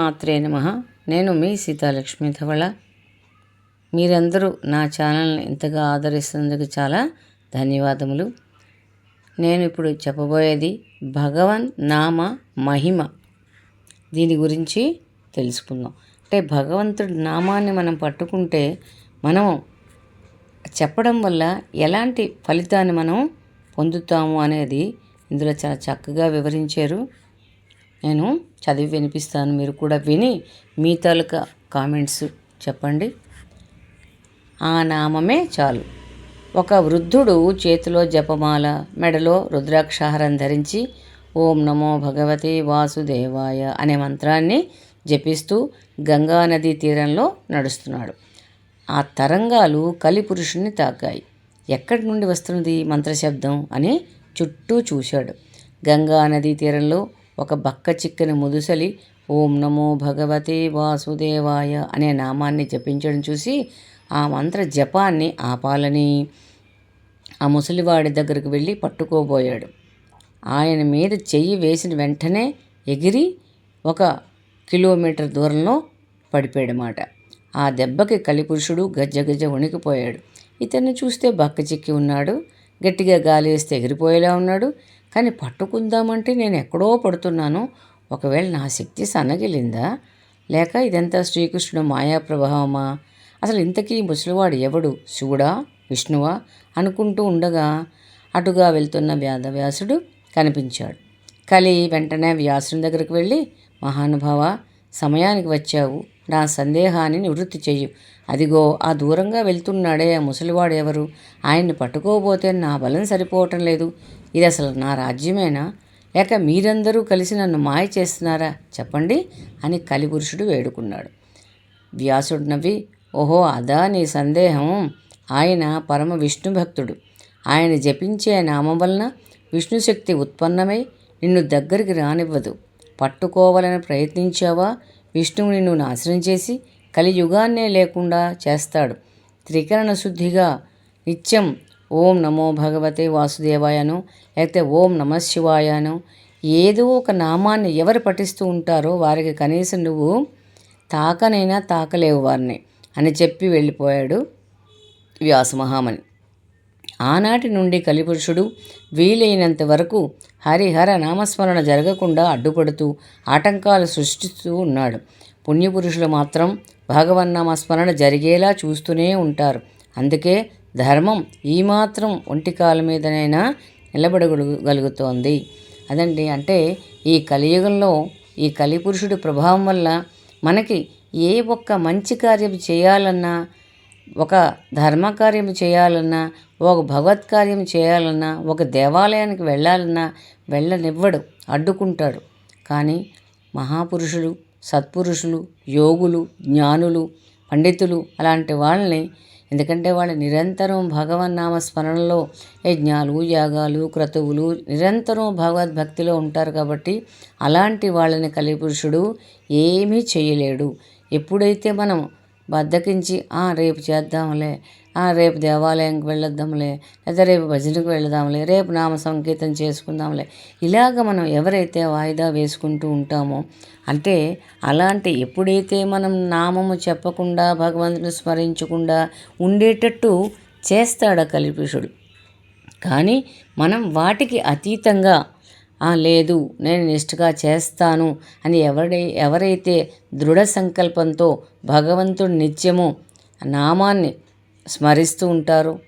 మాత్రే నమ. నేను మీ సీతాలక్ష్మి ధవళ. మీరందరూ నా ఛానల్ని ఇంతగా ఆదరిస్తున్నందుకు చాలా ధన్యవాదములు. నేను ఇప్పుడు చెప్పబోయేది భగవన్ నామ మహిమ. దీని గురించి తెలుసుకుందాం. అంటే భగవంతుడి నామాన్ని మనం పట్టుకుంటే మనం చెప్పడం వల్ల ఎలాంటి ఫలితాన్ని మనం పొందుతాము అనేది ఇందులో చాలా చక్కగా వివరించారు. నేను చదివి వినిపిస్తాను. మీరు కూడా విని మీ తాలూకా కామెంట్స్ చెప్పండి. ఆ నామమే చాలు. ఒక వృద్ధుడు చేతిలో జపమాల మెడలో రుద్రాక్షహారం ధరించి ఓం నమో భగవతే వాసుదేవాయ అనే మంత్రాన్ని జపిస్తూ గంగా నదీ తీరంలో నడుస్తున్నాడు. ఆ తరంగాలు కలిపురుషుణ్ణి తాకాయి. ఎక్కడి నుండి వస్తున్నది మంత్రశబ్దం అని చుట్టూ చూశాడు. గంగా నదీ తీరంలో ఒక బక్క చిక్కని ముదుసలి ఓం నమో భగవతే వాసుదేవాయ అనే నామాన్ని జపించడం చూసి ఆ మంత్ర జపాన్ని ఆపాలని ఆ ముసలివాడి దగ్గరకు వెళ్ళి పట్టుకోబోయాడు. ఆయన మీద చెయ్యి వేసిన వెంటనే ఎగిరి ఒక కిలోమీటర్ దూరంలో పడిపోయాడన్నమాట ఆ దెబ్బకి కలిపురుషుడు గజ్జ వణికిపోయాడు. ఇతన్ని చూస్తే బక్క చిక్కి ఉన్నాడు. గట్టిగా గాలి వేస్తే ఎగిరిపోయేలా ఉన్నాడు. కానీ పట్టుకుందామంటే నేను ఎక్కడో పడుతున్నాను. ఒకవేళ నా శక్తి సన్నగిలిందా? లేక ఇదంతా శ్రీకృష్ణుడు మాయా ప్రభావమా? అసలు ఇంతకీ ముసలివాడు ఎవడు? శివుడా? విష్ణువా? అనుకుంటూ ఉండగా అటుగా వెళ్తున్న వ్యాధవ్యాసుడు కనిపించాడు. కలి వెంటనే వ్యాసుని దగ్గరికి వెళ్ళి మహానుభావ సమయానికి వచ్చావు. నా సందేహాన్ని నివృత్తి చెయ్యు. అదిగో ఆ దూరంగా వెళ్తున్నాడే ఆ ముసలివాడు ఎవరు? ఆయన్ని పట్టుకోబోతే నా బలం సరిపోవటం లేదు. ఇది అసలు నా రాజ్యమేనా? లేక మీరందరూ కలిసి నన్ను మాయ చేస్తున్నారా? చెప్పండి అని కలిపురుషుడు వేడుకున్నాడు. వ్యాసుడు నవ్వి ఓహో అదా నీ సందేహం? ఆయన పరమ విష్ణు భక్తుడు. ఆయన జపించే నామం వలన విష్ణుశక్తి ఉత్పన్నమై నిన్ను దగ్గరికి రానివ్వదు. పట్టుకోవాలని ప్రయత్నించావా? విష్ణువు నిన్ను నాశనం చేసి కలియుగాన్నే లేకుండా చేస్తాడు. త్రికరణ శుద్ధిగా నిత్యం ఓం నమో భగవతే వాసుదేవాయను లేకపోతే ఓం నమ శివాయను ఏదో ఒక నామాన్ని ఎవరు పఠిస్తూ ఉంటారో వారికి కనీసం నువ్వు తాకనైనా తాకలేవు వారిని అని చెప్పి వెళ్ళిపోయాడు వ్యాసమహామని ఆనాటి నుండి కలిపురుషుడు వీలైనంత వరకు హరిహర నామస్మరణ జరగకుండా అడ్డుపడుతూ ఆటంకాలు సృష్టిస్తూ ఉన్నాడు. పుణ్యపురుషులు మాత్రం భగవన్నామస్మరణ జరిగేలా చూస్తూనే ఉంటారు. అందుకే ధర్మం ఈ మాత్రం ఒంటికాల మీదనైనా నిలబడగలుగుతోంది. అదండి అంటే ఈ కలియుగంలో ఈ కలిపురుషుడి ప్రభావం వల్ల మనకి ఏ ఒక్క మంచి కార్యం చేయాలన్నా ఒక ధర్మకార్యం చేయాలన్నా ఒక భగవత్ కార్యం చేయాలన్నా ఒక దేవాలయానికి వెళ్ళాలన్నా వెళ్ళనివ్వడు అడ్డుకుంటాడు. కానీ మహాపురుషులు సత్పురుషులు యోగులు జ్ఞానులు పండితులు అలాంటి వాళ్ళని ఎందుకంటే వాళ్ళు నిరంతరం భగవన్నామ స్మరణలో యజ్ఞాలు యాగాలు క్రతువులు నిరంతరం భగవద్భక్తిలో ఉంటారు కాబట్టి అలాంటి వాళ్ళని కలిపురుషుడు ఏమీ చేయలేడు. ఎప్పుడైతే మనం బద్దకించి రేపు చేద్దాంలే రేపు దేవాలయంకి వెళ్ళొద్దాంలే లేదా రేపు భజనకు వెళదాంలే రేపు నామ సంకీర్తన చేసుకుందాంలే. ఇలాగ మనం ఎవరైతే వాయిదా వేసుకుంటూ ఉంటామో అంటే అలాంటి ఎప్పుడైతే మనం నామము చెప్పకుండా భగవంతుని స్మరించకుండా ఉండేటట్టు చేస్తాడు కలిపురుషుడు కానీ మనం వాటికి అతీతంగా లేదు నేను నిష్ఠగా చేస్తాను అని ఎవరై ఎవరైతే దృఢ సంకల్పంతో భగవంతుడు నిత్యము నామాన్ని స్మరిస్తూ ఉంటారు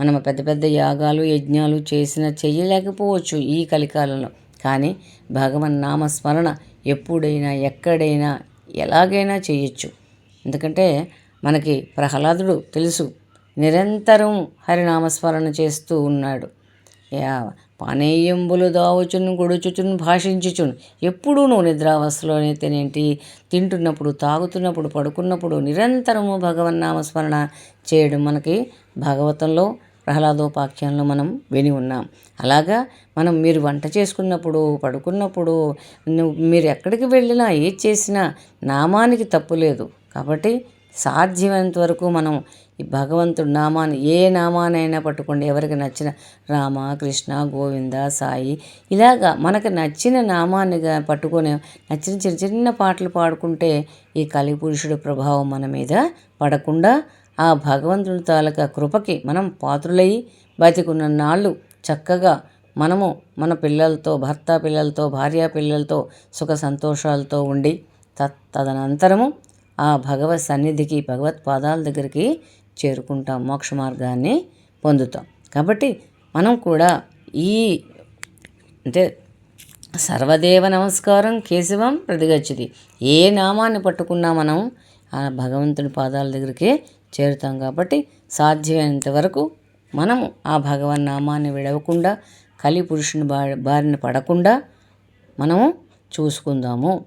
మనం పెద్ద పెద్ద యాగాలు యజ్ఞాలు చేసిన చేయలేకపోవచ్చు ఈ కలికాలంలో. కానీ భగవన్ నామస్మరణ ఎప్పుడైనా ఎక్కడైనా ఎలాగైనా చేయొచ్చు. ఎందుకంటే మనకి ప్రహ్లాదుడు తెలుసు నిరంతరం హరినామస్మరణ చేస్తూ ఉన్నాడు. యా పానీయంబులు దావుచును గుడుచుచును భాషించుచును. ఎప్పుడూ నువ్వు నిద్రావస్థలోనైతేనేంటి తింటున్నప్పుడు తాగుతున్నప్పుడు పడుకున్నప్పుడు నిరంతరము భగవన్నామస్మరణ చేయడం మనకి భాగవతంలో ప్రహ్లాదోపాఖ్యానంలో మనం విని ఉన్నాం. అలాగా మనం మీరు వంట చేసుకున్నప్పుడు పడుకున్నప్పుడు మీరు ఎక్కడికి వెళ్ళినా ఏది చేసినా నామానికి తప్పు లేదు. కాబట్టి సాధ్యమైనంత వరకు మనం ఈ భగవంతుడు నామాన్ని ఏ నామానైనా పట్టుకోండి. ఎవరికి నచ్చిన రామ కృష్ణ గోవింద సాయి ఇలాగా మనకు నచ్చిన నామాన్ని పట్టుకొని నచ్చిన చిన్న చిన్న పాటలు పాడుకుంటే ఈ కలిపురుషుడు ప్రభావం మన మీద పడకుండా ఆ భగవంతుడి తాలూకా కృపకి మనం పాత్రులయ్యి బతికున్న నాళ్ళు చక్కగా మనము మన పిల్లలతో భర్త పిల్లలతో భార్య పిల్లలతో సుఖ సంతోషాలతో ఉండి తదనంతరము ఆ భగవత్ సన్నిధికి భగవత్ పాదాల దగ్గరికి చేరుకుంటాం మోక్ష మార్గాన్ని పొందుతాం. కాబట్టి మనం కూడా ఈ అంటే సర్వదేవ నమస్కారం కేశవం ప్రతిగచ్చది. ఏ నామాన్ని పట్టుకున్నా మనం ఆ భగవంతుని పాదాల దగ్గరికి చేరుతాం కాబట్టి సాధ్యమైనంత వరకు మనము ఆ భగవన్ నామాన్ని విడవకుండా కలి పురుషుని బా బారిన పడకుండా మనము చూసుకుందాము.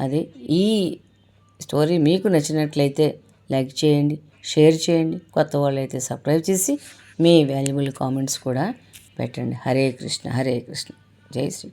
అది ఈ స్టోరీ మీకు నచ్చినట్లయితే లైక్ చేయండి. షేర్ చేయండి. కొత్త వాళ్ళు అయితే సబ్స్క్రైబ్ చేసి మీ వాల్యుబుల్ కామెంట్స్ కూడా పెట్టండి. హరే కృష్ణ హరే కృష్ణ. జై శ్రీ